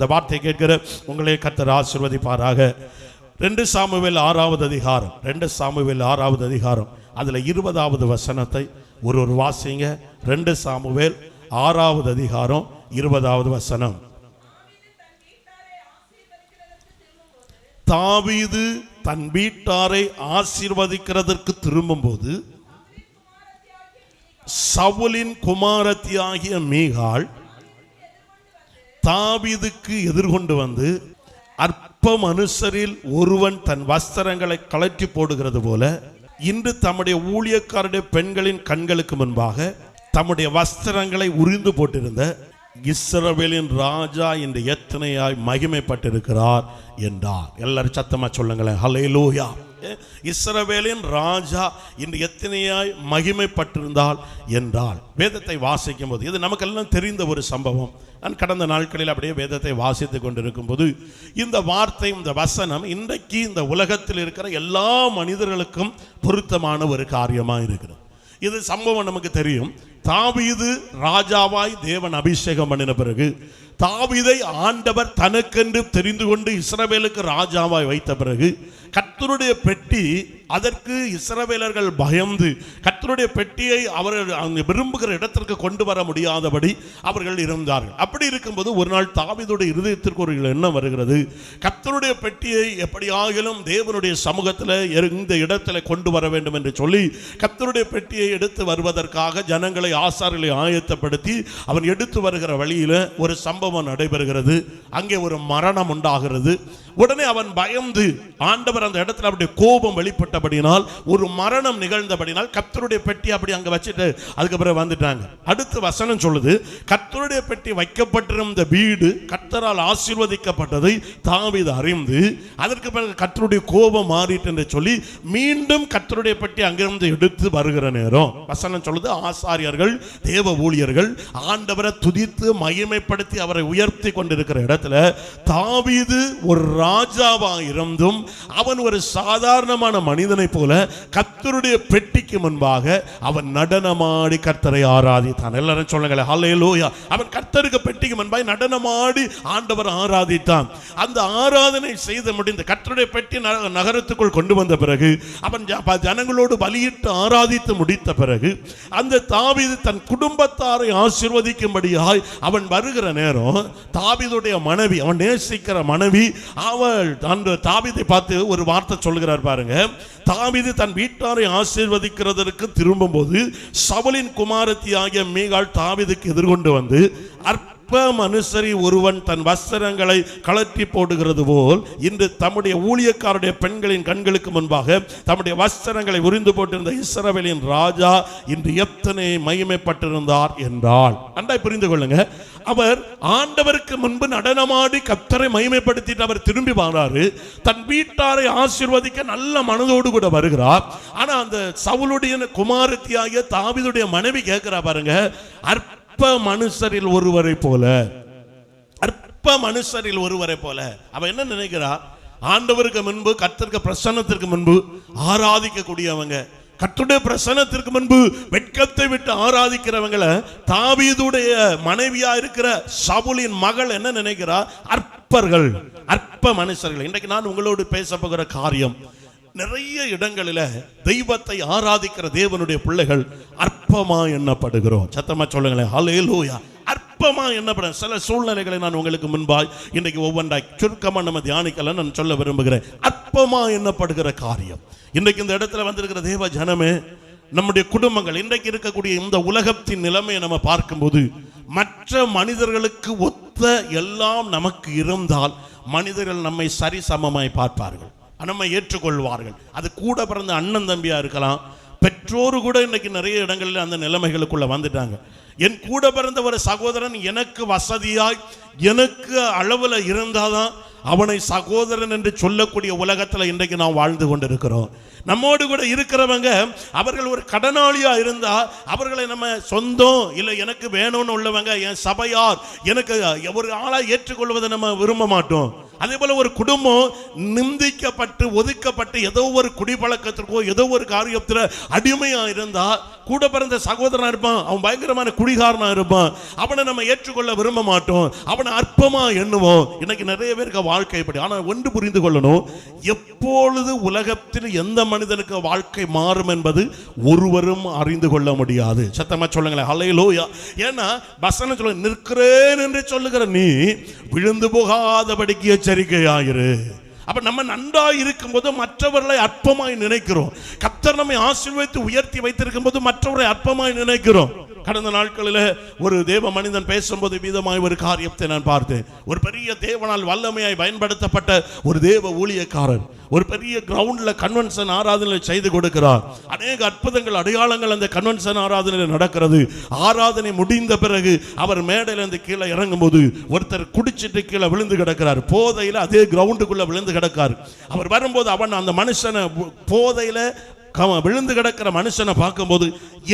இந்த வார்த்தை கேட்கிற உங்களே கத்தர் ஆசிர்வதிப்பாராக. ரெண்டு சாமுவேல் ஆறாவது அதிகாரம் ரெண்டு சாமுவேல் ஆறாவது அதிகாரம். அதில் இருபதாவது வசனத்தை ஒரு ஒரு வாசிங்க. ரெண்டு சாமுவேல் ஆறாவது அதிகாரம் இருபதாவது வசனம். தாவீது தன் வீட்டாரை ஆசீர்வதிக்கிறதற்கு திரும்பும்போது சவுலின் குமாரத்தியாகிய மீகாள் தாவிதுக்கு எதிர்கொண்டு வந்து அற்ப மனுஷரில் ஒருவன் தன் வஸ்திரங்களை கலற்றி போடுகிறது போல இன்று தம்முடைய ஊழியக்காருடைய பெண்களின் கண்களுக்கு முன்பாக தம்முடைய வஸ்திரங்களை உரிந்து போட்டிருந்த இஸ்ரவேலின் ராஜா இன்று எத்தனையாய் மகிமைப்பட்டிருக்கிறார் என்றார். எல்லாரும் சத்தமா சொல்லுங்களேன். ஹalleluya இஸ்ரவேலின் ராஜா இன்று எத்தனையாய் மகிமைப்பட்டிருந்தால் என்றால் வேதத்தை வாசிக்கும் போது இது நமக்கெல்லாம் தெரிந்த ஒரு சம்பவம். நான் கடந்த நாட்களில் அப்படியே வேதத்தை வாசித்து கொண்டிருக்கும் போது இந்த வார்த்தை இந்த வசனம் இன்றைக்கு இந்த உலகத்தில் இருக்கிற எல்லா மனிதர்களுக்கும் பொருத்தமான ஒரு காரியமாக இருக்கிறது. இது சம்பவம் நமக்கு தெரியும். தாவீது ராஜாவாய் தேவன் அபிஷேகம் பண்ணின பிறகு தாவீதை ஆண்டவர் தனக்கென்று தெரிந்து கொண்டு இஸ்ரவேலுக்கு ராஜாவாய் வைத்த பிறகு கர்த்தருடைய பெட்டி அதற்கு இஸ்ரவேலர்கள் பயந்து கர்த்தருடைய பெட்டியை அவர்கள் அவங்க விரும்புகிற இடத்திற்கு கொண்டு வர முடியாதபடி அவர்கள் இருந்தார்கள். அப்படி இருக்கும்போது ஒரு நாள் தாவீதுடைய இருதயத்திற்கு ஒரு எண்ணம் வருகிறது. கர்த்தருடைய பெட்டியை எப்படியாகிலும் தேவனுடைய சமூகத்தில் இந்த இடத்துல கொண்டு வர வேண்டும் என்று சொல்லி கர்த்தருடைய பெட்டியை எடுத்து வருவதற்காக ஜனங்களை ஆசாரிகளை ஆயத்தப்படுத்தி அவன் எடுத்து வருகிற வழியில் ஒரு சம்பவம் நடைபெறுகிறது. அங்கே ஒரு மரணம் உண்டாகிறது. உடனே அவன் பயந்து ஆண்டவர் அந்த இடத்துல அப்படியே கோபம் வெளிப்பட்டபடினால் ஒரு மரணம் நிகழ்ந்தபடினால் கர்த்தருடைய பெட்டி அப்படி அங்க வச்சுட்டு அதுக்கப்புறம் வந்துட்டாங்க. அடுத்து வசனம் சொல்லுது கத்தருடைய பெட்டி வைக்கப்பட்டிருந்த வீடு கர்த்தரால் ஆசீர்வதிக்கப்பட்டதை தாவித அறிந்து அதற்கு பிறகு கத்தருடைய கோபம் மாறிட்டு என்று சொல்லி மீண்டும் கத்தருடைய பெட்டி அங்கிருந்து எடுத்து வருகிற நேரம். வசனம் சொல்லுது ஆசாரியர்கள் தேவ ஊழியர்கள் ஆண்டவரை துதித்து மகிமைப்படுத்தி அவரை உயர்த்தி கொண்டிருக்கிற இடத்துல தாவிது ஒரு ராஜாவாக இருந்தும் அவன் ஒரு சாதாரணமான மனிதனை போல கத்தருடைய பெட்டிக்கு முன்பாக அவன் நடனமாடி கர்த்தரை ஆராதித்தான். எல்லாரும் சொல்லுங்களேன் லோயா அவன் கர்த்தருக்கு பெட்டிக்கு முன்பாக நடனமாடி ஆண்டவர் ஆராதித்தான். அந்த ஆராதனை செய்து முடிந்த கர்த்தருடைய பெட்டி நகரத்துக்குள் கொண்டு வந்த பிறகு அவன் ஜனங்களோடு வலியிட்டு ஆராதித்து முடித்த பிறகு அந்த தாவிது தன் குடும்பத்தாரை ஆசிர்வதிக்கும்படியாய் அவன் வருகிற நேரம் தாவிதுடைய மனைவி அவன் நேசிக்கிற மனைவி அவள் அந்த தாவீதை பார்த்து ஒரு வார்த்தை சொல்கிறார் பாருங்க. தாவீது தன் வீட்டாரை ஆசீர்வதிக்கிறதற்கு திரும்பும்போது சவலின் குமாரத்தி ஆகிய மீகால் தாவீதுக்கு எதிர்கொண்டு வந்து அற்ப மனுஷரி ஒருவன் தன் வஸ்திரங்களை கழற்றி போடுகிறது போல் இன்று தம்முடைய ஊழியக்காருடைய பெண்களின் கண்களுக்கு முன்பாக தம்முடைய வஸ்திரங்களை உரிந்து போட்டிருந்த இஸ்ரவேலின் ராஜா இன்று எத்தனை மகிமைப்பட்டிருந்தார் என்றால். அண்டாய் புரிந்து கொள்ளுங்க. அவர் ஆண்டவருக்கு முன்பு நடனமாடி கத்தரை மகிமைப்படுத்திட்டு அவர் திரும்பி வராரு. தன் வீட்டாரை ஆசீர்வதிக்க நல்ல மனதோடு கூட வருகிறார். ஆனா அந்த சவுளுடைய குமாரத்தியாகிய தாவிதுடைய மனைவி கேட்கிறா பாருங்க அற்ப மனுஷரில் ஒருவரை போல. அற்ப மனுஷரில் ஒருவரை போல. அவ என்ன நினைக்கிறா? ஆண்டவருக்கு முன்பு கர்த்தருக்கு பிரசன்னத்திற்கு முன்பு ஆராதிக்கக்கூடியவங்க. கத்துடைய பிரசன்னத்திற்கு முன்பு வெட்கத்தை விட்டு ஆராதிக்கிறவங்களை தாவீதுடைய மனைவியா இருக்கிற சவுலின் மகள் என்ன நினைக்கிறா? அற்பர்கள். அற்ப மனுஷர்கள். இன்றைக்கு நான் உங்களோடு பேச போகிற காரியம் நிறைய இடங்களில தெய்வத்தை ஆராதிக்கிற தேவனுடைய பிள்ளைகள் அற்பமா எண்ணப்படுகிறோம். சத்தமா சொல்லுங்களேன். ஹalleluya அற்பமா எண்ணப்பட சில சூழ்நிலைகளை நான் உங்களுக்கு முன்பாய் இன்னைக்கு ஒவ்வொன்றாய் சுருக்கமாக நம்ம தியானிக்கலாம் நான் சொல்ல விரும்புகிறேன். அற்பமா எண்ணப்படுகிற காரியம். இன்றைக்கு இந்த இடத்துல வந்திருக்கிற தேவ ஜனமே நம்முடைய குடும்பங்கள் இன்றைக்கு இருக்கக்கூடிய இந்த உலகத்தின் நிலைமையை நம்ம பார்க்கும்போது மற்ற மனிதர்களுக்கு ஒத்த எல்லாம் நமக்கு இருந்தால் மனிதர்கள் நம்மை சரிசமமாய் பார்ப்பார்கள். நம்ம ஏற்றுக்கொள்வார்கள். அது கூட பிறந்த அண்ணன் தம்பியாக இருக்கலாம். பெற்றோரு கூட இன்னைக்கு நிறைய இடங்களில் அந்த நிலைமைகளுக்குள்ளே வந்துட்டாங்க. என் கூட பிறந்த ஒரு சகோதரன் எனக்கு வசதியாய் எனக்கு அளவில் இருந்தால் தான் அவனை சகோதரன் என்று சொல்லக்கூடிய உலகத்தில் இன்றைக்கு நாம் வாழ்ந்து கொண்டிருக்கிறோம். நம்மோடு கூட இருக்கிறவங்க அவர்கள் ஒரு கடனாளியா இருந்தா அவர்களை நம்ம சொந்தம் இல்லை எனக்கு வேணும்னு உள்ளவங்க என் சபையார் எனக்கு ஒரு ஆளா ஏற்றுக்கொள்வதை நம்ம விரும்ப மாட்டோம். அதே போல ஒரு குடும்பம் நிந்திக்கப்பட்டு ஒதுக்கப்பட்டு ஏதோ ஒரு குடிப்பழக்கத்திற்கோ ஏதோ ஒரு காரியத்தில் அடிமையா இருந்தா கூட பிறந்த சகோதரனா இருப்பான் அவன் பயங்கரமான குடிகாரனா இருப்பான். அவனை நம்ம ஏற்றுக்கொள்ள விரும்ப மாட்டோம். அவனை அற்பமா எண்ணுவோம். இன்னைக்கு நிறைய பேருக்கு வாழ்க்கை படி ஆனால் ஒன்று புரிந்து கொள்ளணும் எப்பொழுது உலகத்தில் எந்த மனிதனுக்கு வாழ்க்கை மாறும் என்பது ஒருவரும் அறிந்து கொள்ள முடியாது. சத்தமா சொல்லுங்களேன். ஹலையிலோயா ஏன்னா வசனம் சொல்ல நிற்கிறேன் என்று சொல்லுகிற நீ விழுந்து போகாதபடிக்கு எச்சரிக்கையாயிரு. அப்ப நம்ம நன்றாக இருக்கும்போது மற்றவர்களை அற்பமாய் நினைக்கிறோம். கத்தர் நம்மை ஆசீர்வதித்து உயர்த்தி வைத்திருக்கும் போது மற்றவரை அற்பமாய் நினைக்கிறோம். கடந்த நாட்களில் ஒரு தேவ மனிதன் பேசும்போது விதமாய் ஒரு காரியத்தை நான் பார்த்தேன். ஒரு பெரிய தேவனால் வல்லமையாய் பயன்படுத்தப்பட்ட ஒரு தேவ ஊழியக்காரர் ஒரு பெரிய கிரவுண்டில் கன்வென்ஷன் ஆராதனை செய்து கொடுக்கிறார். அநேக அற்புதங்கள் அடையாளங்கள் அந்த கன்வென்ஷன் ஆராதனையில் நடக்கிறது. ஆராதனை முடிந்த பிறகு அவர் மேடையிலிருந்து கீழே இறங்கும்போது ஒருத்தர் குடிச்சிட்டு கீழே விழுந்து கிடக்கிறார். போதையில் அதே கிரவுண்டுக்குள்ளே விழுந்து கிடக்கார். அவர் வரும்போது அவன் அந்த மனுஷனை போதையில் விழுந்து கிடக்கிற மனுஷனை பார்க்கும்போது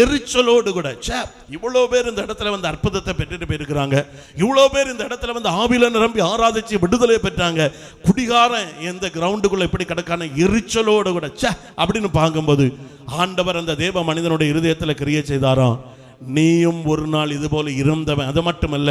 எரிச்சலோடு கூட சே இவ்வளோ பேர் இந்த இடத்துல வந்து அற்புதத்தை பெற்றுட்டு போயிருக்கிறாங்க. இவ்வளோ பேர் இந்த இடத்துல வந்து ஆவில நிரம்பி ஆராதிச்சு விடுதலை பெற்றாங்க. குடிகாரன் எந்த கிரவுண்டுக்குள்ள இப்படி கிடக்கான எரிச்சலோடு கூட ச்சே அப்படின்னு பார்க்கும்போது ஆண்டவர் அந்த தேவ மனிதனுடைய இருதயத்தில் கிரியை செய்தாராம். நீயும் ஒரு நாள் இது போல இருந்தவன். அது மட்டுமல்ல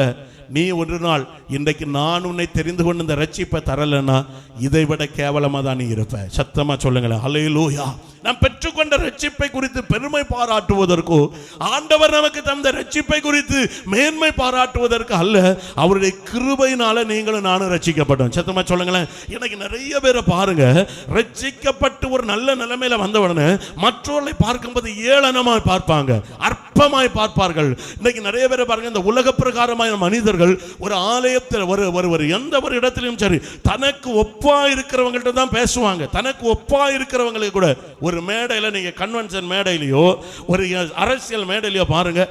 நீ ஒரு நாள் இன்றைக்கு நான் உன்னை தெரிந்து கொண்டு இந்த ரட்சிப்பை தரலைன்னா இதை விட கேவலமா தான் நீ இருப்ப. சத்தமா சொல்லுங்களேன். அலையிலூயா நாம் பெற்றுக்கொண்ட ரட்சிப்பை குறித்து பெருமை பாராட்டுவதற்கோ ஆண்டவர் நமக்கு தந்த ரட்சிப்பை குறித்து மேன்மை பாராட்டுவதற்கு அல்ல அவருடைய கிருபையினால நீங்களும் நானும் ரட்சிக்கப்பட்டோம். சத்தமா சொல்லுங்களேன். எனக்கு நிறைய பேரை பாருங்க. ரட்சிக்கப்பட்டு ஒரு நல்ல நிலைமையில வந்த உடனே மற்றவர்களை பார்க்கும்போது ஏளனமாய் பார்ப்பாங்க. அற்பமாய் பார்ப்பார்கள். இன்னைக்கு நிறைய பேரை பாருங்க. இந்த உலக பிரகாரமான மனிதர்கள் ஒரு ஆலயத்தில் ஒரு ஒருவர் எந்த ஒரு இடத்திலும் சரி தனக்கு ஒப்பா இருக்கிறவங்கள்ட்ட தான் பேசுவாங்க. தனக்கு ஒப்பா இருக்கிறவங்களுக்கு கூட ஒரு மேடையில் நீங்க கன்வென்ஷன் மேடையிலையோ ஒரு அரசியல் மேடையிலையோ பாருங்க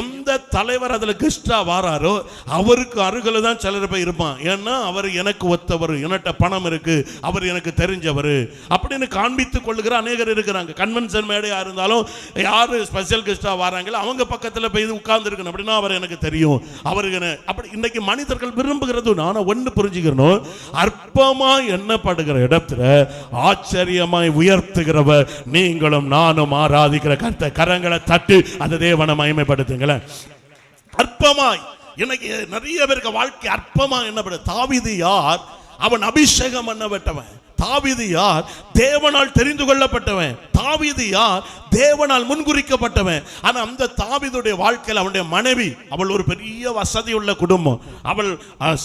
எந்த தலைவர் அதில் கெஸ்டா வாராரோ அவருக்கு அருகில் தான் சிலர் போய் இருப்பான். ஏன்னா அவர் எனக்கு ஒத்தவர் என்கிட்ட பணம் இருக்கு அவர் எனக்கு தெரிஞ்சவர் அப்படின்னு காண்பித்துக் கொள்ளுகிற அநேகர் இருக்கிறாங்க. கன்வென்ஷன் மேடையா இருந்தாலும் யாரு ஸ்பெஷல் கெஸ்டா வராங்களோ அவங்க பக்கத்தில் போய் உட்கார்ந்து இருக்கணும் அப்படின்னா அவர் எனக்கு தெரியும். அவருக்கு அப்படி இன்னைக்கு மனிதர்கள் விரும்புகிறது நான் ஒன்று புரிஞ்சுக்கணும். அற்பமாய் எண்ணப்படுகிற இடத்துல ஆச்சரியமாய் உயர்த்துகிறவர் நீங்களும் நானும் ஆராதிக்கிற கருத்தை கரங்களை தட்டு அந்த தேவனை மயமைப்படுத்துங்களேன் அற்பமாய் இன்னைக்கு நிறைய பேருக்கு வாழ்க்கை அற்பமா என்னப்பட தாவிது யார்? அவன் அபிஷேகம் பண்ணப்பட்டவன் தாவிது யார்? தேவனால் தெரிந்து கொள்ளப்பட்டவன். தாவிது யார்? தேவனால் முன்குறிக்கப்பட்டவன். ஆனா அந்த தாவிதுடைய வாழ்க்கையில் அவனுடைய மனைவி அவள் ஒரு பெரிய வசதி உள்ள குடும்பம். அவள்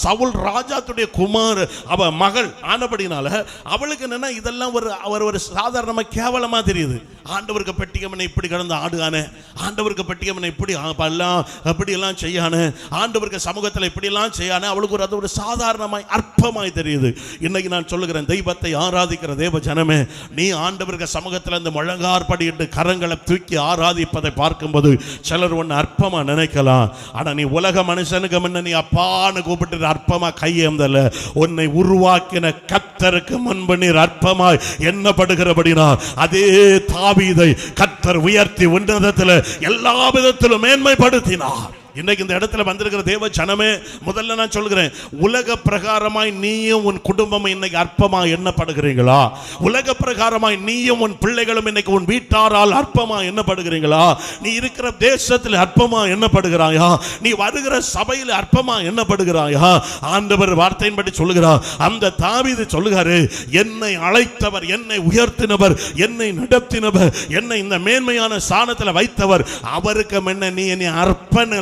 சவுல் ராஜாத்துடைய குமார் அவ மகள் ஆனபடினால அவளுக்கு என்னன்னா இதெல்லாம் ஒரு அவர் ஒரு சாதாரணமா கேவலமா தெரியுது. ஆண்டவருக்கு பெட்டிகமனை இப்படி கடந்து ஆடுகானே. ஆண்டவருக்கு பெட்டிகமனை இப்படி எல்லாம் அப்படி எல்லாம் செய்யானே. ஆண்டவருக்கு சமூகத்தில் இப்படி எல்லாம் செய்யானே. அவளுக்கு ஒரு அது ஒரு சாதாரணமாய் அற்பமாய் தெரியுது. இன்னைக்கு நான் சொல்லுகிறேன் தெய்வத்தை ஆராதிக்கிற தேவ ஜனமே நீ ஆண்டவர்கள் சமூகத்தில் இந்த முழங்கார்படியிட்டு கரங்களை தூக்கி ஆராதிப்பதை பார்க்கும்போது சிலர் ஒன்று அற்பமா நினைக்கலாம். ஆனா நீ உலக மனுஷனுக்கு முன்ன நீ அப்பான்னு கூப்பிட்டு அற்பமாக கையேந்தல உன்னை உருவாக்கின கத்தருக்கு முன்பு நீர் அற்பமாய் எண்ணப்படுகிறபடினா அதே தாவீதை கத்தர் உயர்த்தி உன்னதத்தில் எல்லா விதத்திலும் மேன்மைப்படுத்தினார். இன்னைக்கு இந்த இடத்துல வந்திருக்கிற தேவ ஜனமே முதல்ல நான் சொல்கிறேன் உலக பிரகாரமாய் நீயும் உன் குடும்பமும் இன்னைக்கு அற்பமாக எண்ணப்படுகிறீங்களா? உலக பிரகாரமாய் நீயும் உன் பிள்ளைகளும் இன்னைக்கு உன் வீட்டாரால் அற்பமாக எண்ணப்படுகிறீங்களா? நீ இருக்கிற தேசத்தில் அற்பமாக எண்ணப்படுகிறாயா? நீ வருகிற சபையில் அற்பமாக எண்ணப்படுகிறாயா? ஆண்டவர் வார்த்தையின்படி சொல்லுகிறார் அந்த தாவிது சொல்லுகிறாரு என்னை அழைத்தவர் என்னை உயர்த்தினவர் என்னை நடத்தினவர் என்னை இந்த மேன்மையான சாணத்தில் வைத்தவர் அவருக்கு முன்ன நீ என்னை அர்ப்பன்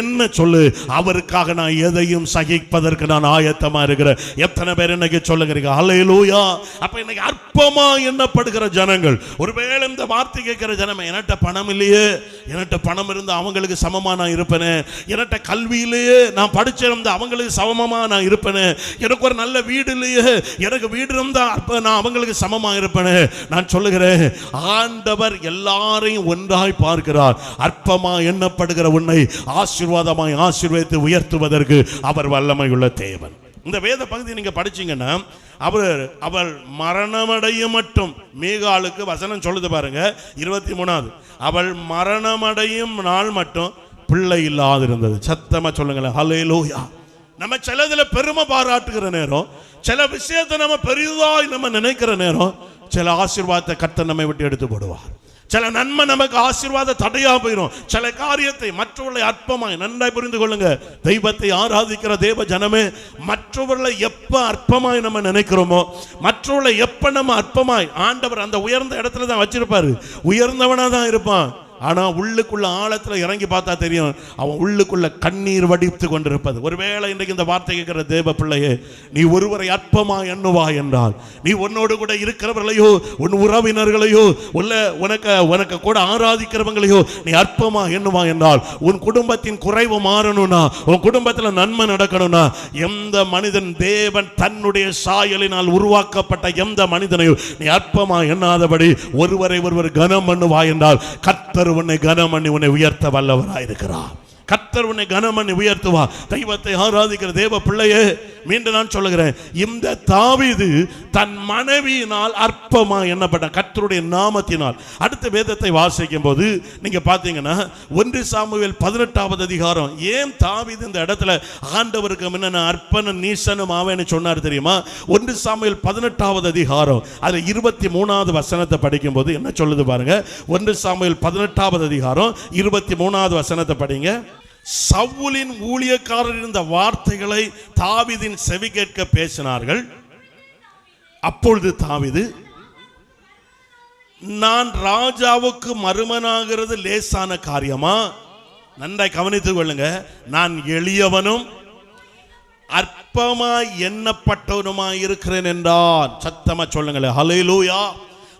என்ன சொல்லு? அவருக்காக நான் எதையும் சகிப்பதற்கு நான் ஆயத்தமா இருக்கிறேன். எத்தனை பேர் இன்னைக்கு சொல்லுகிறீங்க அல்லேலூயா அப்ப இன்னைக்கு அற்பமா எண்ணப்படுகிற ஜனங்கள். ஒருவேளை இந்த வார்த்தை கேட்கிற ஜனமே என்கிட்ட பணம் இல்லையே. என்கிட்ட பணம் இருந்து அவங்களுக்கு சமமா நான் இருப்பேனே. என்கிட்ட கல்வியிலேயே நான் படிச்சிருந்தா அவங்களுக்கு சமமா நான் இருப்பேனே. எனக்கு ஒரு நல்ல வீடு இல்லையே. எனக்கு வீடு இருந்தா நான் அவங்களுக்கு சமமா இருப்பேனே. நான் சொல்லுகிறேன் ஆண்டவர் எல்லாரையும் ஒன்றாய் பார்க்கிறார். அற்பமா எண்ணப்படுகிற உன்னை ஆசீர்வாதமாய் ஆசீர்வதித்து உயர்த்துவதற்கு அவர் வல்லமையுள்ள தேவன். இந்த வேத பகுதி நீங்க படிச்சீங்கன்னா அவர் அவள் மரணமடையும் மட்டும் மீகாலுக்கு வசனம் சொல்லுது பாருங்க இருபத்தி மூணாவது. அவள் மரணமடையும் நாள் மட்டும் பிள்ளை இல்லாதிருந்தது. சத்தமா சொல்லுங்களேன் ஹalleluya. நம்ம சிலதுல பெருமை பாராட்டுகிற நேரம் சில விஷயத்தை நம்ம பெரிதாய் நம்ம நினைக்கிற நேரம் சில ஆசீர்வாதத்தை கத்த நம்மை விட்டு எடுத்து போடுவார். சில நன்மை நமக்கு ஆசீர்வாத தடையா போயிடும் சில காரியத்தை மற்றவர்களை அற்பமாய் நன்றாய் புரிந்து கொள்ளுங்க. தெய்வத்தை ஆராதிக்கிற தேவ ஜனமே மற்றவர்களை எப்ப அற்பமாய் நம்ம நினைக்கிறோமோ மற்றவர்களை எப்ப நம்ம அற்பமாய் ஆண்டவர் அந்த உயர்ந்த இடத்துல தான் வச்சிருப்பாரு. உயர்ந்தவனா தான் இருப்பான். ஆனால் உள்ளுக்குள்ள ஆழத்தில் இறங்கி பார்த்தா தெரியும். அவன் உள்ளுக்குள்ள கண்ணீர் வடித்து கொண்டிருப்பது. ஒருவேளை இன்றைக்கு இந்த வார்த்தை கேட்கிற தேவ பிள்ளையே நீ ஒருவரை அற்பமா எண்ணுவா என்றால் நீ உன்னோடு கூட இருக்கிறவர்களையோ உன் உறவினர்களையோ உள்ள உனக்கு உனக்கு கூட ஆராதிக்கிறவங்களையோ நீ அற்பமா எண்ணுவா என்றால் உன் குடும்பத்தின் குறைவு மாறணும்னா உன் குடும்பத்தில் நன்மை நடக்கணும்னா எந்த மனிதன் தேவன் தன்னுடைய சாயலினால் உருவாக்கப்பட்ட எந்த மனிதனையும் நீ அற்பமா எண்ணாதபடி ஒருவரை ஒருவர் கனம் பண்ணுவா என்றால் உன்னை கனம் பண்ணி உன்னை உயர்த்த வல்லவராயிருக்கிறார். கத்தர் உன்னை கனம் பண்ணி உயர்த்துவா தெய்வத்தை ஆராதிக்கிற தேவ பிள்ளையே மீண்டும் நான் சொல்லுகிறேன். இந்த தாவீது தன் மனைவியினால் அற்பமா எண்ணப்பட்ட கர்த்தருடைய நாமத்தினால். அடுத்த வேதத்தை வாசிக்கும் போது நீங்க பாத்தீங்கன்னா ஒன்று சாமுவேல் பதினெட்டாவது அதிகாரம். ஏன் தாவீது இந்த இடத்துல ஆண்டவருக்கு முன்ன அற்பனும் நீசனும் ஆவேன்னு சொன்னார் தெரியுமா? ஒன்று சாமுவேல் பதினெட்டாவது அதிகாரம். அதுல இருபத்தி மூணாவது வசனத்தை படிக்கும் போது என்ன சொல்லுது பாருங்க? ஒன்று சாமுவேல் பதினெட்டாவது அதிகாரம் இருபத்தி மூணாவது வசனத்தை படிங்க. சவுலின் ஊழியக்காரர் இருந்த வார்த்தைகளை தாவிதின் செவி கேட்க பேசினார்கள். அப்பொழுது தாவிது நான் ராஜாவுக்கு மருமனாகிறது லேசான காரியமா? நன்றாய் கவனித்துக் கொள்ளுங்க. நான் எளியவனும் அற்பமாய் எண்ணப்பட்டவனுமாய் இருக்கிறேன் என்றான். சத்தமா சொல்லுங்களேன். ஹalleluya.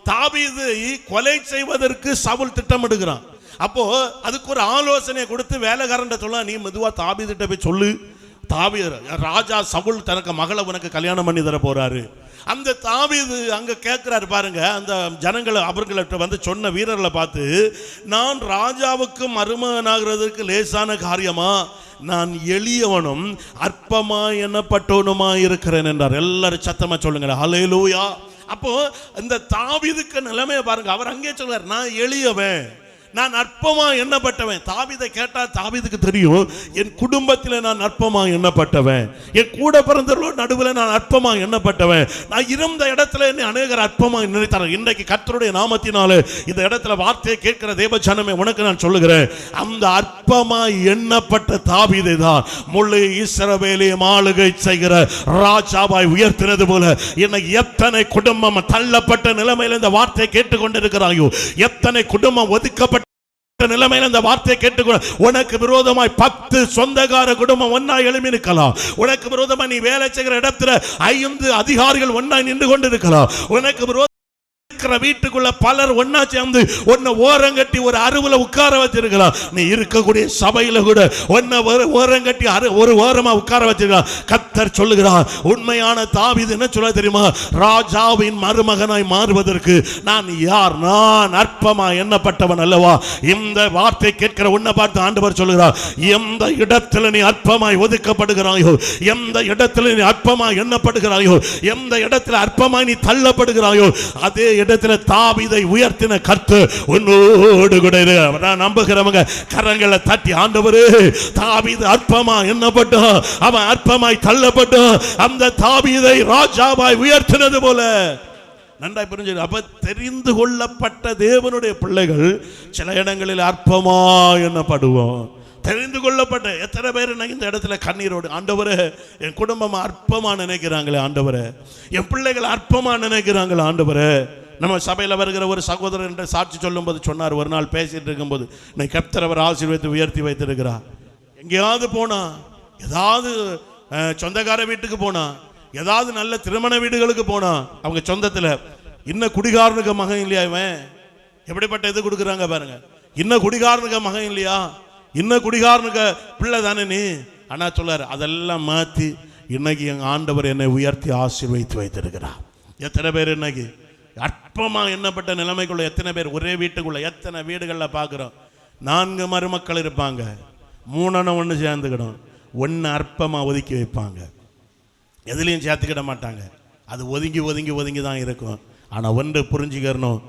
தாவீதை கொலை செய்வதற்கு சவுல் திட்டமிடுகிறான். அப்போ அதுக்கு ஒரு ஆலோசனை கொடுத்து வேலைக்காரன்ட்ட சொல்ல நீ மெதுவாக தாபிதிட்ட போய் சொல்லு. தாவி ராஜா சவுல் தனக்கு மகளை உனக்கு கல்யாணம் பண்ணி தர போறாரு. அந்த தாவீது அங்க கேட்கிறாரு பாருங்க அந்த ஜனங்களை அவர்கள்ட்ட வந்து சொன்ன வீரர்களை பார்த்து நான் ராஜாவுக்கு மருமகனாகிறதுக்கு லேசான காரியமா? நான் எளியவனும் அற்பமா எண்ணப்பட்டவனுமா இருக்கிறேன் என்றார். எல்லாரும் சத்தமா சொல்லுங்க ஹalleluya. அப்போ இந்த தாவீதுக்கு நிலைமையை பாருங்க. அவர் அங்கே சொல்றார் நான் எளியவன். நான் அற்பமா எண்ணப்பட்டவன். தாவிதை கேட்டா தாவிதுக்கு தெரியும் என் குடும்பத்தில் நான் அற்பமா எண்ணப்பட்டவன். என் கூட பிறந்தவர்களோட நடுவில் நான் அற்பமா எண்ணப்பட்டவன். நான் இருந்த இடத்துல என்னை அநேகர் அற்பமா நினைத்தார் இன்றைக்கு கத்தருடைய நாமத்தினால இந்த இடத்துல வார்த்தையை கேட்கிற தேவச்சனமே உனக்கு நான் சொல்லுகிறேன். அந்த அற்பமா எண்ணப்பட்ட தாவிதை தான் முழு இஸ்ரவேலையும் ஆளுகை செய்கிற ராஜாவாய் உயர்த்தினது போல என்னை எத்தனை குடும்பம் தள்ளப்பட்ட நிலைமையில் இந்த வார்த்தையை கேட்டுக்கொண்டிருக்கிறாயோ எத்தனை குடும்பம் ஒதுக்கப்பட்ட நிலைமையில இந்த வார்த்தையை கேட்டுக்கொள்ள உனக்கு விரோதமாய் பத்து சொந்தக்கார குடும்பம் ஒன்னா எழுமி நிற்கலாம். உனக்கு விரோதமா நீ வேலை செய்கிற இடத்துல ஐந்து அதிகாரிகள் ஒன்னா நின்று கொண்டு இருக்கலாம் உனக்கு விரோத இருக்கிற வீட்டுக்குள்ள பலர் ஒன்னா சேர்ந்து ஒன்ன ஓரங்கட்டி ஒரு அருவுல உட்கார வச்சிருக்கலாம் நீ இருக்கக்கூடிய சபையில கூட ஒன்ன ஒரு ஓரங்கட்டி அரு ஒரு ஓரமா உட்கார வச்சிருக்கலாம் கத்தர் சொல்லுகிறார் உண்மையான தாவிது என்ன சொல்ல தெரியுமா? ராஜாவின் மருமகனாய் மாறுவதற்கு நான் யார்? நான் அற்பமா எண்ணப்பட்டவன் அல்லவா? இந்த வார்த்தை கேட்கிற உன்னை பார்த்து ஆண்டவர் சொல்லுகிறார் எந்த இடத்துல நீ அற்பமாய் ஒதுக்கப்படுகிறாயோ எந்த இடத்துல நீ அற்பமாய் எண்ணப்படுகிறாயோ எந்த இடத்துல அற்பமாய் நீ தள்ளப்படுகிறாயோ அதே இடத்துல தாவீதை உயர்த்தின கர்த்து உன்னோடு கூட இரு. நான் நம்புகிறவங்க. கரங்களை தட்டி ஆண்டவரே தாவிது அற்பமா எண்ணப்பட்டான் அவன் அற்பமாய் தள்ளப்பட்டோம் அந்த தாவிதை ராஜாவாய் உயர்த்தினது போல. நன்றாய் புரிஞ்சு அப்ப தெரிந்து கொள்ளப்பட்ட தேவனுடைய பிள்ளைகள் சில இடங்களில் அற்பமா எண்ணப்படுவோம். தெரிந்து கொள்ளப்பட்ட எத்தனை பேர் இன்னைக்கு இந்த இடத்துல கண்ணீரோடு ஆண்டவரே என் குடும்பம் அற்பமா நினைக்கிறாங்களே ஆண்டவரே. என் பிள்ளைகள் அற்பமா நினைக்கிறாங்களே ஆண்டவரே. நம்ம சபையில் வருகிற ஒரு சகோதரர் என்று சாட்சி சொல்லும்போது சொன்னார். ஒரு நாள் பேசிட்டு இருக்கும்போது இன்னைக்கு கப்தர் அவர் ஆசீர்வதித்து உயர்த்தி வைத்திருக்கிறார். எங்கேயாவது போனா ஏதாவது சொந்தக்கார வீட்டுக்கு போனா ஏதாவது நல்ல திருமண வீடுகளுக்கு போனா அவங்க சொந்தத்தில் இன்னும் குடிகாரனுக்கு மகன் இல்லையா இவன்? எப்படிப்பட்ட இது கொடுக்குறாங்க பாருங்க. இன்னும் குடிகாரனுக்கு மகன் இல்லையா? இன்னும் குடிகாரனுக்கு பிள்ளை தானே நீ? ஆனால் சொல்லாரு அதெல்லாம் மாற்றி இன்னைக்கு எங்கள் ஆண்டவர் என்னை உயர்த்தி ஆசீர்வதித்து வைத்திருக்கிறார். எத்தனை பேர் இன்னைக்கு? அற்பமாக எண்ணப்பட்ட நிலைமைக்குள்ள எத்தனை பேர்? ஒரே வீட்டுக்குள்ள எத்தனை வீடுகளில் பார்க்குறோம் நான்கு மருமக்கள் இருப்பாங்க. மூணனை ஒன்று சேர்ந்துக்கிடும். ஒன்று அற்பமாக ஒதுக்கி வைப்பாங்க. எதுலேயும் சேர்த்துக்கிட மாட்டாங்க. அது ஒதுங்கி ஒதுங்கி ஒதுங்கி தான் இருக்கும். ஆனால் ஒன்று புரிஞ்சுக்கிறணும்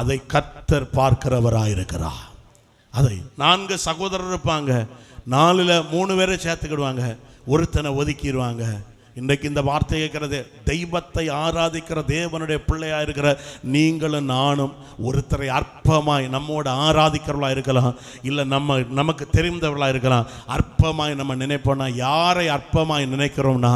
அதை கத்தர் பார்க்கிறவராக இருக்கிறா அதை நான்கு சகோதரர் இருப்பாங்க. நாலில் மூணு பேரை சேர்த்துக்கிடுவாங்க. ஒருத்தனை ஒதுக்கிடுவாங்க. இன்றைக்கு இந்த வார்த்தை கேட்கிறது தெய்வத்தை ஆராதிக்கிற தேவனுடைய பிள்ளையாக இருக்கிற நீங்களும் நானும் ஒருத்தரை அற்பமாய் நம்மோட ஆராதிக்கிறவளாக இருக்கலாம். இல்லை நம்ம நமக்கு தெரிந்தவர்களாக இருக்கலாம். அற்பமாய் நம்ம நினைப்போம்னா யாரை அற்பமாய் நினைக்கிறோம்னா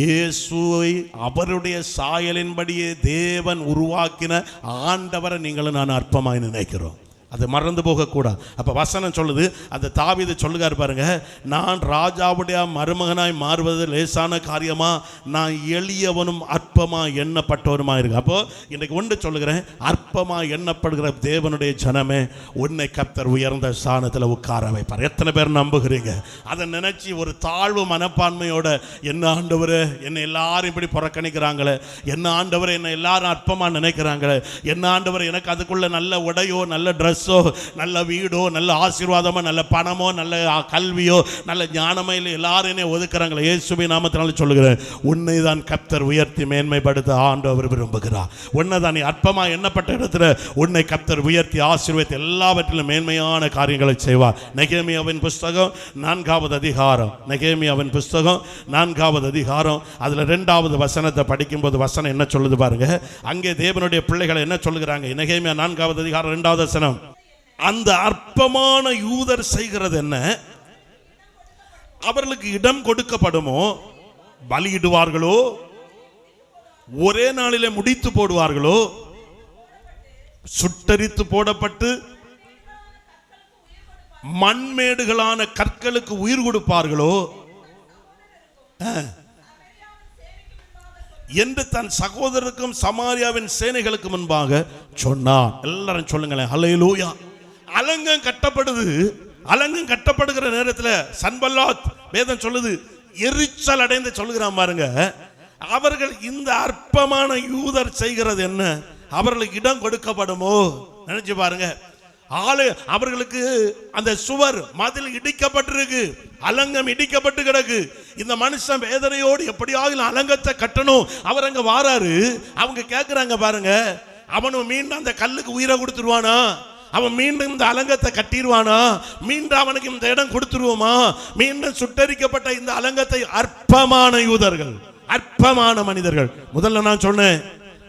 இயேசுவை அவருடைய சாயலின்படியே தேவன் உருவாக்கின ஆண்டவரை நீங்களும் நான் அற்பமாய் நினைக்கிறோம். அது மறந்து போகக்கூடாது. அப்போ வசனம் சொல்லுது அந்த தாவிதை சொல்லுகார் பாருங்க நான் ராஜாவுடைய மருமகனாய் மாறுவது லேசான காரியமாக நான் எளியவனும் அற்பமாக எண்ணப்பட்டவனுமாக இருக்கு. அப்போ இன்றைக்கு ஒன்று சொல்லுகிறேன் அற்பமாக எண்ணப்படுகிற தேவனுடைய ஜனமே உன்னை கப்தர் உயர்ந்த ஸ்தானத்தில் உட்கார வைப்பார். எத்தனை பேர் நம்புகிறீங்க? அதை நினச்சி ஒரு தாழ்வு மனப்பான்மையோட என்ன ஆண்டவர் என்னை எல்லாரும் இப்படி புறக்கணிக்கிறாங்களே என்ன ஆண்டவர் என்னை எல்லாரும் அற்பமாக நினைக்கிறாங்களே என்ன ஆண்டவர் எனக்கு அதுக்குள்ளே நல்ல உடையோ நல்ல ட்ரெஸ் ட்ரெஸ்ஸோ நல்ல வீடோ நல்ல ஆசீர்வாதமோ நல்ல பணமோ நல்ல கல்வியோ நல்ல ஞானமோ இல்லை எல்லாரும் ஒதுக்குறாங்களே. இயேசுவை நாமத்தினால சொல்லுகிறேன் உன்னை தான் கப்தர் உயர்த்தி மேன்மைப்படுத்த ஆண்டவர் விரும்புகிறார். உன்னை தான் நீ அற்பமா எண்ணப்பட்ட இடத்துல உன்னை கப்தர் உயர்த்தி ஆசீர்வத்தை எல்லாவற்றிலும் மேன்மையான காரியங்களை செய்வார். நெகேமியாவின் புஸ்தகம் நான்காவது அதிகாரம். நெகேமியாவின் புஸ்தகம் நான்காவது அதிகாரம். அதில் ரெண்டாவது வசனத்தை படிக்கும்போது வசனம் என்ன சொல்லுது பாருங்க. அங்கே தேவனுடைய பிள்ளைகளை என்ன சொல்லுகிறாங்க? நெகேமியா நான்காவது அதிகாரம் ரெண்டாவது வசனம். அந்த அற்பமான யூதர் செய்கிறது என்ன? அவர்களுக்கு இடம் கொடுக்கப்படுமோ? பலியிடுவார்களோ? ஒரே நாளிலே முடித்து போடுவார்களோ? சுட்டரித்து போடப்பட்டு மண்மேடுகளான கற்களுக்கு உயிர் கொடுப்பார்களோ? என்று தன் சகோதரருக்கும் சமாரியாவின் சேனைகளுக்கு முன்பாக சொன்னான். எல்லாரும் சொல்லுங்களேன். ஹலையிலூயா அலங்கம் கட்டப்படுது. அலங்கம் கட்டப்படுகிற நேரத்தில் சன்பல்லாத் வேதம் சொல்லுது. எரிச்சல் அடைந்து சொல்லுகிறான் பாருங்க. அவர்கள் இந்த அற்பமான யூதர் செய்கிறது என்ன? அவர்களுக்கு இடம் கொடுக்கப்படுமோ? நினைச்சு பாருங்க. ஆளு அவர்களுக்கு அந்த சுவர் மதில் இடிக்கப்பட்டிருக்கு. அலங்கம் இடிக்கப்பட்டு கிடக்கு. இந்த மனுஷன் வேதனையோடு எப்படியாவது அலங்கத்தை கட்டணும். அவர் அங்க வாராரு. அவங்க கேட்குறாங்க பாருங்க. அவனும் மீண்டும் அந்த கல்லுக்கு உயிரை கொடுத்துருவானா? அவன் மீண்டும் இந்த அலங்கத்தை கட்டிடுவானா? மீண்டும் அவனுக்கு இந்த இடம் கொடுத்துருவோமா? மீண்டும் சுட்டரிக்கப்பட்ட இந்த அலங்கத்தை அற்பமான யூதர்கள் அற்பமான மனிதர்கள். முதல்ல நான் சொன்னேன்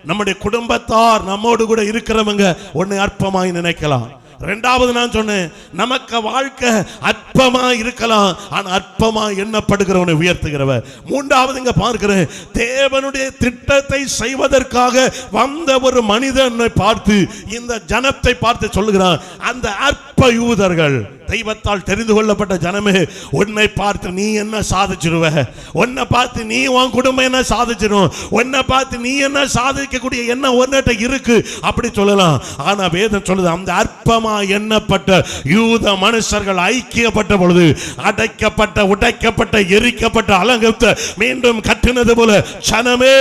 நம்முடைய குடும்பத்தார் நம்மோடு கூட இருக்கிறவங்க ஒன்னு அற்பமாய் நினைக்கலாம். ரெண்டாவது நான் சொன்னேன் நமக்கு வாழ்க்கை அற்பமா இருக்கலாம் ஆனா அற்பமா எண்ணப்படுகிறவனை உயர்த்துகிறவர். மூன்றாவது இங்க பார்க்கிறேன் தேவனுடைய திட்டத்தை செய்வதற்காக வந்த ஒரு மனிதனை பார்த்து இந்த ஜனத்தை பார்த்து சொல்லுகிறான் அந்த அற்ப யூதர்கள். தெய்வத்தால் தெரிந்து கொள்ளப்பட்ட ஜனமே உன்னை பார்த்து நீ என்ன சாதிச்சிருவ? உன்னை பார்த்து நீ உன் குடும்பம் என்ன சாதிச்சிடும் உன்னை பார்த்து நீ என்ன சாதிக்கக்கூடிய என்ன உன்னிட்ட இருக்கு? அப்படி சொல்லலாம். ஆனா வேதம் சொல்லுது அந்த அற்பமா எண்ணப்பட்ட யூத மனுஷர்கள் ஐக்கியப்பட்ட பொழுது அடைக்கப்பட்ட உடைக்கப்பட்ட எரிக்கப்பட்ட அலங்கத்தை மீண்டும் கட்டினது போல சனமே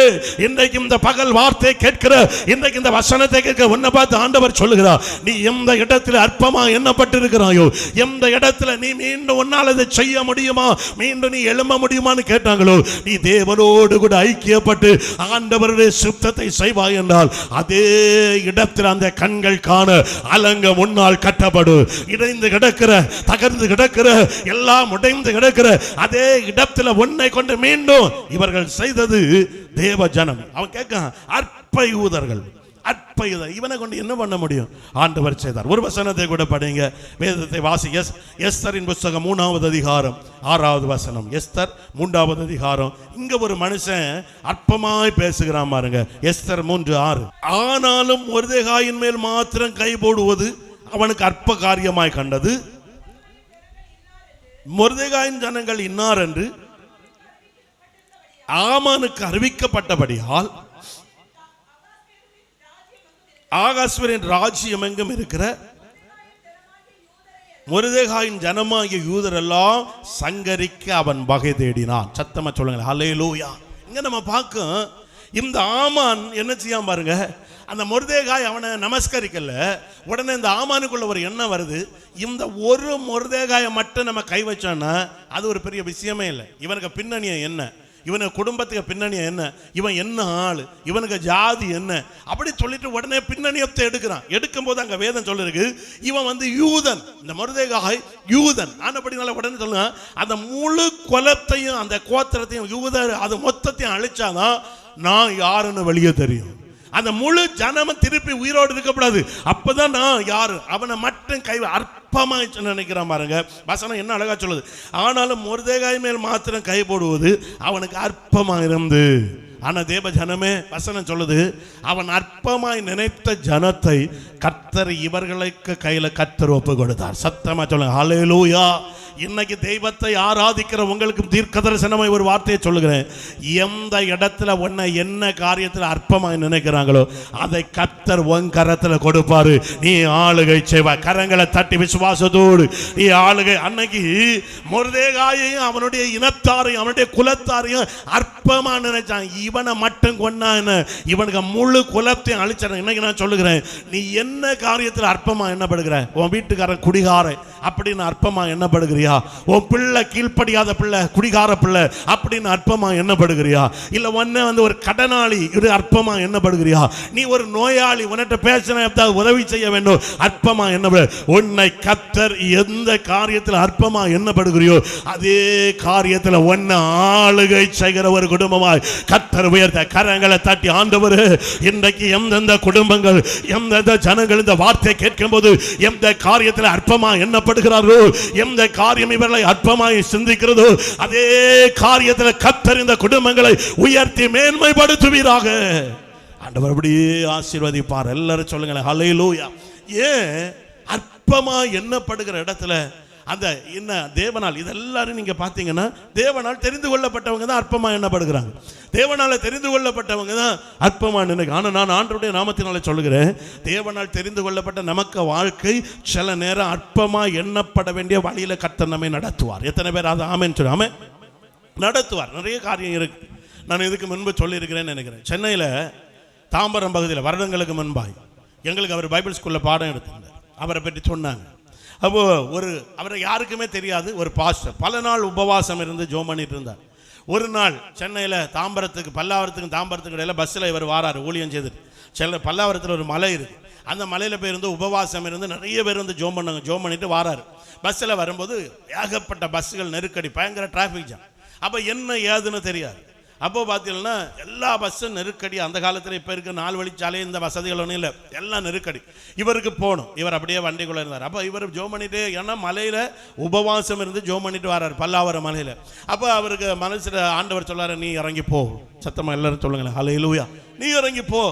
இன்றைக்கு இந்த பகல் வார்த்தை கேட்கிற இன்றைக்கு இந்த வசனத்தை கேட்க உன்னை பார்த்து ஆண்டவர் சொல்லுகிறார். நீ எந்த இடத்தில் அற்பமா எண்ணப்பட்டிருக்கிறாயோ? எந்த இடத்துல நீ மீண்டும் உன்னால் அதை செய்ய முடியுமா? மீண்டும் நீ எழும்ப முடியுமான்னு கேட்டாங்களோ நீ தேவனோடு கூட ஐக்கியப்பட்டு ஆண்டவருடைய சுத்தத்தை செய்வாய் என்றால் அதே இடத்தில் அந்த கண்கள் காண அலங்க முன்னால் கட்டப்படும். இடைந்து கிடக்கிற தகர்ந்து கிடக்கிற எல்லாம் உடைந்து கிடக்கிற அதே இடத்துல உன்னை கொண்டு மீண்டும் இவர்கள் செய்தது தேவ ஜனம். அவன் கேட்க அற்ப யூதர்கள். அற்ப இவனை கொண்டு என்ன பண்ண முடியும்? ஆண்டவர் செய்தார். ஒரு வசனத்தை கூட படிங்க. வேதத்தை வாசி. எஸ் எஸ்தரின் புஸ்தகம் மூணாவது அதிகாரம் ஆறாவது வசனம். எஸ்தர் மூன்றாவது அதிகாரம். இங்க ஒரு மனுஷன் அற்பமாய் பேசுகிறான் பாருங்க. எஸ்தர் மூன்று ஆறு. ஆனாலும் ஒருதேகாயின் மேல் மாத்திரம் கை போடுவது அவனுக்கு அற்ப காரியமாய் கண்டது. மொர்தேகாயின் ஜனங்கள் இன்னார் என்று? ஆமானுக்கு அறிவிக்கப்பட்டபடியால் ஆகாஸ்வரின் ராஜ்யம் எங்கும் இருக்கிற? முருதேகாயின் ஜனமாகிய யூதரெல்லாம் சங்கரிக்க அவன் வகை தேடினான். சத்தமா சொல்லுங்க ஹalleluya இங்க நம்ம பார்க்கும் இந்த ஆமான் என்ன செய்யாம பாருங்க அந்த முருதேகாய் அவனை நமஸ்கரிக்கல. உடனே இந்த ஆமானுக்குள்ள ஒரு எண்ணம் வருது. இந்த ஒரு முருதேகாயை மட்டும் நம்ம கை வச்சோன்னா அது ஒரு பெரிய விஷயமே இல்லை. இவனுக்கு பின்னணியை என்ன? இவனுக்கு குடும்பத்துக்கு பின்னணி என்ன? இவன் என்ன ஆள்? இவனுக்கு ஜாதி என்ன? அப்படி சொல்லிட்டு உடனே பின்னணியத்தை எடுக்கிறான். எடுக்கும் போது அங்கே வேதம் சொல்லிருக்கு இவன் வந்து யூதன். இந்த மருதேகாய் யூதன். ஆனப்படினால உடனே சொல்லுங்க அந்த முழு குலத்தையும் அந்த கோத்திரத்தையும் யூதர் அது மொத்தத்தையும் அழிச்சாதான் நான் யாருன்னு வெளியே தெரியும். அந்த முழு ஜனமும் திருப்பி உயிரோடு இருக்கக்கூடாது அப்பதான் நான் யாரு? அவனை மட்டும் கை அற்பமா நினைக்கிறான் பாருங்க. வசனம் என்ன அழகா சொல்லுது? ஆனாலும் முருதேகாய் மேல் மாத்திரம் கை போடுவது அவனுக்கு அற்பமாக இருந்து ஆனால் தேவ ஜனமே வசனம் சொல்லுது அவன் அற்பமாய் நினைத்த ஜனத்தை கர்த்தர் இவர்களுக்கு கையில் கர்த்தர் ஒப்பு கொடுத்தார். சத்தமாக சொல்லுங்க ஹalleluya. இன்னைக்கு தெய்வத்தை ஆராதிக்கிற உங்களுக்கு தீர்க்க தரிசனமாய் ஒரு வார்த்தையை சொல்லுகிறேன். எந்த இடத்துல உன்னை என்ன காரியத்தில் அற்பமாக நினைக்கிறாங்களோ அதை கத்தர் உன் கரத்தில் கொடுப்பாரு. நீ ஆளுகை செய்வா. கரங்களை தட்டி விசுவாசத்தோடு நீ ஆளுகை. அன்னைக்கு முருதேகாயையும் அவனுடைய இனத்தாரையும் அவனுடைய குலத்தாரையும் அற்பமாக நினைச்சான். இவனை மட்டும் கொண்டான் இவனுக்கு முழு குலத்தையும் அழிச்சான் இன்னைக்கு நான் சொல்லுகிறேன் நீ என்ன காரியத்தில் அற்பமாக என்னப்படுகிற உன் வீட்டுக்காரன் குடிகாரன் அப்படின்னு அற்பமா எண்ணப்படுகிறியா உன் பிள்ளை கீழ்ப்படியாத பிள்ளை குடிகார பிள்ளை அப்படின்னு அற்பமா எண்ணப்படுகிறியா? இல்ல உன்னை வந்து ஒரு கடனாளி இது அற்பமா எண்ணப்படுகிறியா? நீ ஒரு நோயாளி உன்கிட்ட பேசின உதவி செய்ய வேண்டும் அற்பமா என்ன உன்னை கத்தர் எந்த காரியத்தில் அற்பமா எண்ணப்படுகிறியோ அதே காரியத்தில் ஒன்ன ஆளுகை செய்கிற ஒரு குடும்பமாய் கத்தர் உயர்த்த கரங்களை தட்டி ஆண்டவர் இன்றைக்கு எந்தெந்த குடும்பங்கள் எந்தெந்த ஜனங்கள் இந்த வார்த்தையை கேட்கும்போது எந்த காரியத்தில் அற்பமா எண்ணப்படுகிறாரோ எந்த காரியம் இவர்களை அற்பமாய் சிந்திக்கிறதோ. அதே காரியத்தில் கத்தர் இந்த குடும்பங்களை உயர்த்தி மேன்மைப்படுத்துவீராக. ஆண்டவர் அப்படியே ஆசீர்வதிப்பார். எல்லாரும் சொல்லுங்களேன் ஹalleluya. ஏன்? அற்பமா எண்ணப்படுகிற இடத்துல அந்த என்ன தேவனால் இதெல்லாரும் நீங்கள் பார்த்தீங்கன்னா தேவனால் தெரிந்து கொள்ளப்பட்டவங்க தான் அற்பமாக எண்ணப்படுகிறாங்க. தேவனால் தெரிந்து கொள்ளப்பட்டவங்க தான் அற்பமாக நினைக்க ஆனால் நான் ஆண்டருடைய நாமத்தினால சொல்லுகிறேன் தேவனால் தெரிந்து கொள்ளப்பட்ட நமக்கு வாழ்க்கை சில நேரம் அற்பமாக எண்ணப்பட வேண்டிய வழியில் கர்த்தர் நம்மை நடத்துவார். எத்தனை பேர் அதை ஆமேன்னு சொல்லி ஆமென். நடத்துவார். நிறைய காரியம் இருக்கு. நான் இதுக்கு முன்பு சொல்லியிருக்கிறேன்னு நினைக்கிறேன். சென்னையில் தாம்பரம் பகுதியில் வருடங்களுக்கு முன்பாய் எங்களுக்கு அவர் பைபிள் ஸ்கூலில் பாடம் எடுத்திருந்தார். அவரை பற்றி சொன்னாங்க. அப்போ ஒரு அவரை யாருக்குமே தெரியாது ஒரு பாஸ்டர் பல நாள் உபவாசம் இருந்து ஜோம் பண்ணிட்டு இருந்தார். ஒரு நாள் சென்னையில் தாம்பரத்துக்கு பல்லாவரத்துக்கும் தாம்பரத்துக்கு இடையில பஸ்ஸில் இவர் வாராரு ஊழியம் செய்துட்டு. செல்ல பல்லாவரத்தில் ஒரு மலை இருக்கு. அந்த மலையில் போயிருந்து உபவாசம் இருந்து நிறைய பேர் வந்து ஜோம் பண்ணாங்க ஜோம் பண்ணிட்டு வாராரு. பஸ்ஸில் வரும்போது ஏகப்பட்ட பஸ்ஸுகள் நெருக்கடி பயங்கர டிராஃபிக் ஜாம் அப்போ என்ன ஏதுன்னு தெரியாது. அப்போ பார்த்தீங்கன்னா எல்லா பஸ்ஸும் நெருக்கடி. அந்த காலத்தில் இப்போ இருக்க நாலு வழிச்சாலே இந்த வசதிகள் ஒன்றும் இல்லை. எல்லாம் நெருக்கடி. இவருக்கு போகணும். இவர் அப்படியே வண்டிக்குள்ளே இருந்தார். அப்போ இவர் ஜோ பண்ணிட்டு ஏன்னா மலையில் உபவாசம் இருந்து ஜோ பண்ணிட்டு வரார் பல்லாவரம் மலையில். அப்போ அவருக்கு மனசில் ஆண்டவர் சொல்லாரு நீ இறங்கி போ. சத்தமாக எல்லாரும் சொல்லுங்களேன். ஹலோ இலுவையா நீ இறங்கி போ.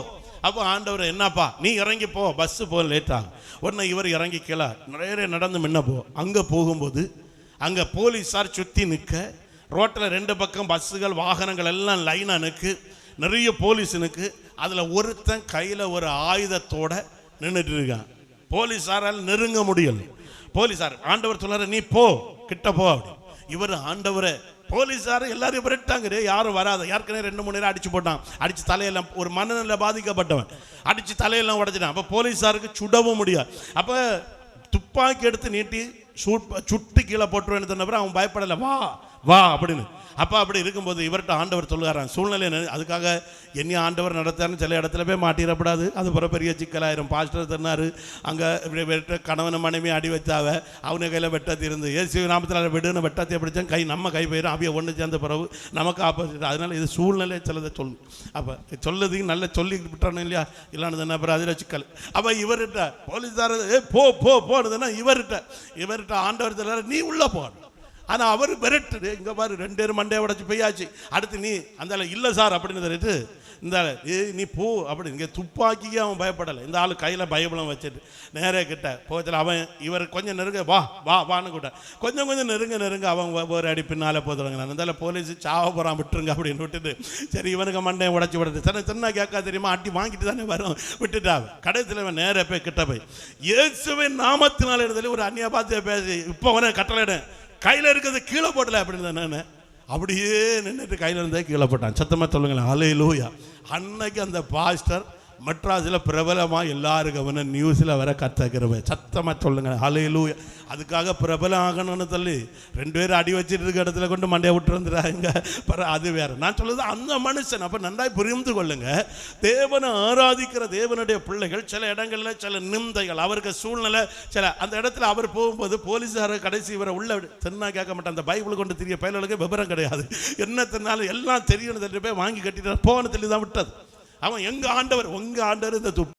அப்போ ஆண்டவர் என்னப்பா? நீ இறங்கி போ. பஸ்ஸு போக லேட் ஆகும். உடனே இவர் இறங்கி கீழே நிறைய நடந்து முன்ன போ அங்கே போகும்போது அங்கே போலீஸார் சுற்றி நிற்க ரோட்டில் ரெண்டு பக்கம் பஸ்ஸுகள் வாகனங்கள் எல்லாம் லைனாக நிற்கு நிறைய போலீஸ் நிற்கு அதில் ஒருத்தன் கையில் ஒரு ஆயுதத்தோட நின்றுட்டு இருக்கான். போலீஸாரால் நெருங்க முடியல. போலீஸார் ஆண்டவர் சொன்னாரு நீ போ கிட்ட போ அப்படி. இவர் ஆண்டவரை போலீஸார் எல்லாரையும் விரட்டாங்க. யாரும் வராத. ஏற்கனவே ரெண்டு மூணு நேரம் அடிச்சு போட்டான். அடிச்சு தலையெல்லாம் ஒரு மனநிலை பாதிக்கப்பட்டவன். அடிச்சு தலையெல்லாம் உடைச்சிட்டான். அப்போ போலீஸாருக்கு சுடவும் முடியாது. அப்போ துப்பாக்கி எடுத்து நீட்டி சூட் சுட்டு கீழே போட்டுருவேன்னு சொன்ன அவன் பயப்படலை. வா வா அப்படின்னு. அப்போ அப்படி இருக்கும்போது இவர்கிட்ட ஆண்டவர் சொல்லுகிறான் சூழ்நிலை என்ன- அதுக்காக என்ன ஆண்டவர் நடத்தாருன்னு சில இடத்துல போய் மாட்டிடப்படாது. அது பிறகு பெரிய சிக்கலாயிரும். பாஸ்டர் தின்னார் அங்கே இப்படி வெட்ட கணவன் மனைவி அடி வச்சாவ அவன கையில் வெட்டத்தி இருந்து ஏசி நாமத்தில் விடுன்னு வெட்டத்தை பிடிச்சா கை நம்ம கை போயிடும் அப்படியே ஒன்று சேர்ந்த பிறகு நமக்கு ஆப்போசிட் அதனால் இது சூழ்நிலை சிலதை சொல்லு அப்போ சொல்லுது நல்லா சொல்லி விட்டுறணும் இல்லையா? இல்லைன்னு என்ன? அப்புறம் அதில் சிக்கல். அப்போ இவர்கிட்ட போலீஸார் ஏ போ போ போனதுன்னா இவர்கிட்ட இவர்கிட்ட ஆண்டவர் சொல்றாரு, நீ உள்ளே போ ஆனால் அவர் விரட்டுது. இங்கே பாரு ரெண்டு பேரும் மண்டையை உடச்சி போயாச்சு அடுத்து நீ அந்த இல்லை சார் அப்படின்னு சொல்லிட்டு இந்த ஏ ஏய் நீ போ அப்படி இங்கே துப்பாக்கியே அவன் பயப்படலை. இந்த ஆள் கையில் பயபலம் வச்சுட்டு நேரே கிட்ட போகத்தில் அவன் இவர் கொஞ்சம் நெருங்க வா வா வான்னு கூட்ட கொஞ்சம் கொஞ்சம் நெருங்க நெருங்க அவன் ஒரு அடி பின்னால போதுறாங்க அந்த போலீஸ் சாவ போகிறான் விட்டுருங்க அப்படின்னு விட்டுட்டு சரி இவனுக்கு மண்டையை உடச்சி விடுறது. சின்ன சின்ன கேட்கா தெரியுமா? அட்டி வாங்கிட்டு தானே வரும். விட்டுட்டா கடைசியில் இவன் நேரே போய் கிட்ட போய் இயேசுவின் நாமத்தினால் இருந்தது ஒரு அந்நிய பார்த்து பேசி இப்போ அவனை கட்டளையிடேன் கையில் இருக்கிறது கீழே போடல அப்படின்னு தான் நான். அப்படியே நின்றுட்டு கையில் இருந்தே கீழே போட்டான். சத்தமாக சொல்லுங்களேன் அலையிலூயா லூயா அன்னைக்கு அந்த பாஸ்டர் மெட்ராஸில் பிரபலமாக எல்லாரும் கவனம் நியூஸில் வர கத்தக்கிறவ சத்தமாக சொல்லுங்க ஹalleluya அதுக்காக பிரபலம் ஆகணும்னு சொல்லி ரெண்டு பேரும் அடி வச்சுட்டு இருக்க இடத்துல கொண்டு மண்டையை விட்டுருந்துறாங்க வந்துடுறாங்க. அது வேறு. நான் சொல்லுது அந்த மனுஷன். அப்போ நன்றாய் புரிந்து கொள்ளுங்க. தேவனை ஆராதிக்கிற தேவனுடைய பிள்ளைகள் சில இடங்களில் சில நிந்தைகள் அவருக்கு சூழ்நிலை சில அந்த இடத்துல அவர் போகும்போது போலீஸார கடைசி இவரை உள்ள தென்னா கேட்க மாட்டேன். அந்த பைபிள் கொண்டு தெரிய பயலுக்கு விவரம் கிடையாது. என்ன தின்னாலும் எல்லாம் தெரியணும் தெரிஞ்சு போய் வாங்கி கட்டிட்டு போன சொல்லி தான் விட்டது. அவன் எங்க ஆண்டவர் உங்க ஆண்டவர் இந்த துப்பு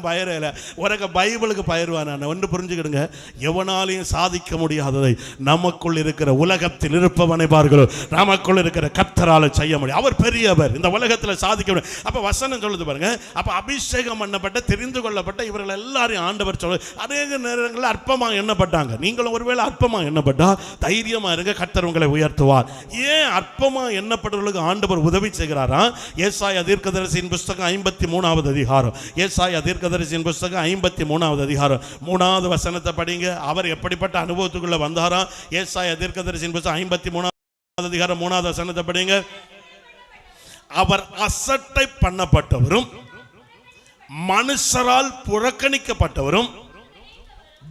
பயரில் உனக்கு பைபிளுக்கு பயிர்வான ஒன்று புரிஞ்சுக்கிடுங்க. எவனாலையும் சாதிக்க முடியாததை நமக்குள் இருக்கிற உலகத்தில் இருப்பவனை பார்களோ நமக்குள் இருக்கிற கத்தரால செய்ய முடியும். அவர் பெரியவர். இந்த உலகத்தில் சாதிக்க முடியும். அப்ப வசனம் சொல்லுது பாருங்க. அப்ப அபிஷேகம் பண்ணப்பட்ட தெரிந்து கொள்ளப்பட்ட இவர்கள் எல்லாரையும் ஆண்டவர் சொல்ல அநேக நேரங்களில் அற்பமாக எண்ணப்பட்டாங்க. நீங்களும் ஒருவேளை அற்பமாக எண்ணப்பட்டா தைரியமா இருங்க. கத்தர் உங்களை உயர்த்துவார். ஏன் அற்பமா எண்ணப்பட்டவர்களுக்கு ஆண்டவர் உதவி செய்கிறாரா? ஏசாய தீர்க்கதரிசியின் புஸ்தகம் ஐம்பத்தி மூணாவது அதிகாரம். ஏசாய தீர்க்கதரிசியின் புஸ்தகம் ஐம்பத்தி மூணாவது அதிகாரம். மூணாவது வசனத்தை படிங்க. அவர் எப்படிப்பட்ட அனுபவத்துக்குள்ளே வந்தாராம் ஏசாய தீர்க்கதரிசியின் புஸ்தகம் ஐம்பத்தி மூணாவது அதிகாரம் மூணாவது வசனத்தை படிங்க. அவர் அசட்டை பண்ணப்பட்டவரும் மனுஷரால் புறக்கணிக்கப்பட்டவரும்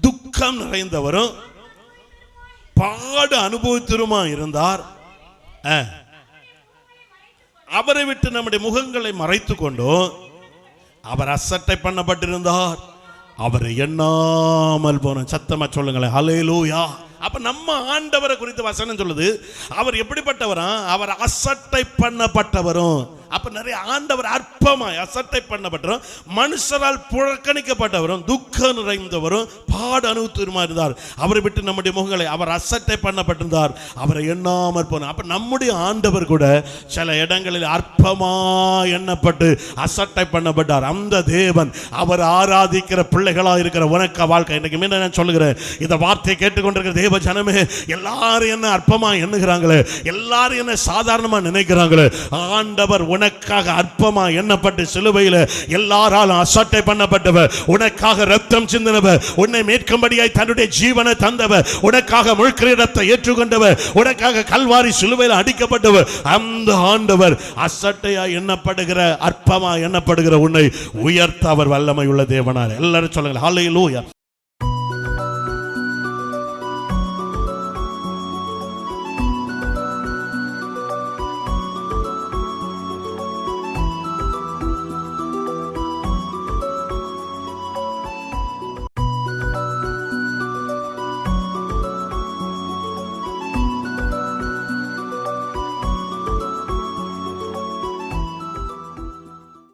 துக்கம் நிறைந்தவரும் பாடு அனுபவித்தருமா இருந்தார்? அவரை விட்டு நம்முடைய முகங்களை மறைத்து கொண்டோம் அவர் அசட்டை பண்ணப்பட்டிருந்தார். அவர் எண்ணாமல் போன சத்தமா சொல்லுங்களேன் ஹalleluya அப்ப நம்ம ஆண்டவரை குறித்து வசனம் சொல்லுது. அவர் எப்படிப்பட்டவரா? அவர் அசட்டை பண்ணப்பட்டவரும். அப்ப நிறைய ஆண்டவர் அற்பமாய் அசட்டை பண்ணப்பட்டவரும் மனுஷரால் புறக்கணிக்கப்பட்டவரும் துக்கம் நிறைந்தவரும் பாடு அனுபவத்துமா இருந்தார் அவரை விட்டு நம்முடைய முகங்களை அவர் அசட்டை பண்ணப்பட்டிருந்தார். அவரை எண்ணாமற் போன அப்ப நம்முடைய ஆண்டவர் கூட சில இடங்களில் அற்பமா எண்ணப்பட்டு அசட்டை பண்ணப்பட்டார். அந்த தேவன் அவர் ஆராதிக்கிற பிள்ளைகளா இருக்கிற உனக்க வாழ்க்கை. இன்னைக்கு மீண்டும் நான் சொல்லுகிறேன் இந்த வார்த்தையை கேட்டுக்கொண்டிருக்கிற தேவ ஜனமே எல்லாரும் என்ன அற்பமா எண்ணுகிறாங்களே எல்லாரும் என்ன சாதாரணமா நினைக்கிறாங்களே ஆண்டவர் உனக்காக அற்பமா எண்ணப்பட்டு சிலுவையில் எல்லாராலும் அசட்டை பண்ணப்பட்டவர். உனக்காக ரத்தம் சிந்தினவர். உன்னை மீட்கும்படியாய் தன்னுடைய ஜீவனை தந்தவர். உனக்காக முழுக்கிரீடத்தை ஏற்றுக்கொண்டவர். உனக்காக கல்வாரி சிலுவையில் அடிக்கப்பட்டவர். அந்த ஆண்டவர் அசட்டையா எண்ணப்படுகிற அற்பமா எண்ணப்படுகிற உன்னை உயர்த்த அவர் வல்லமை உள்ள தேவனார். எல்லாரும் சொல்லுங்க ஹalleluya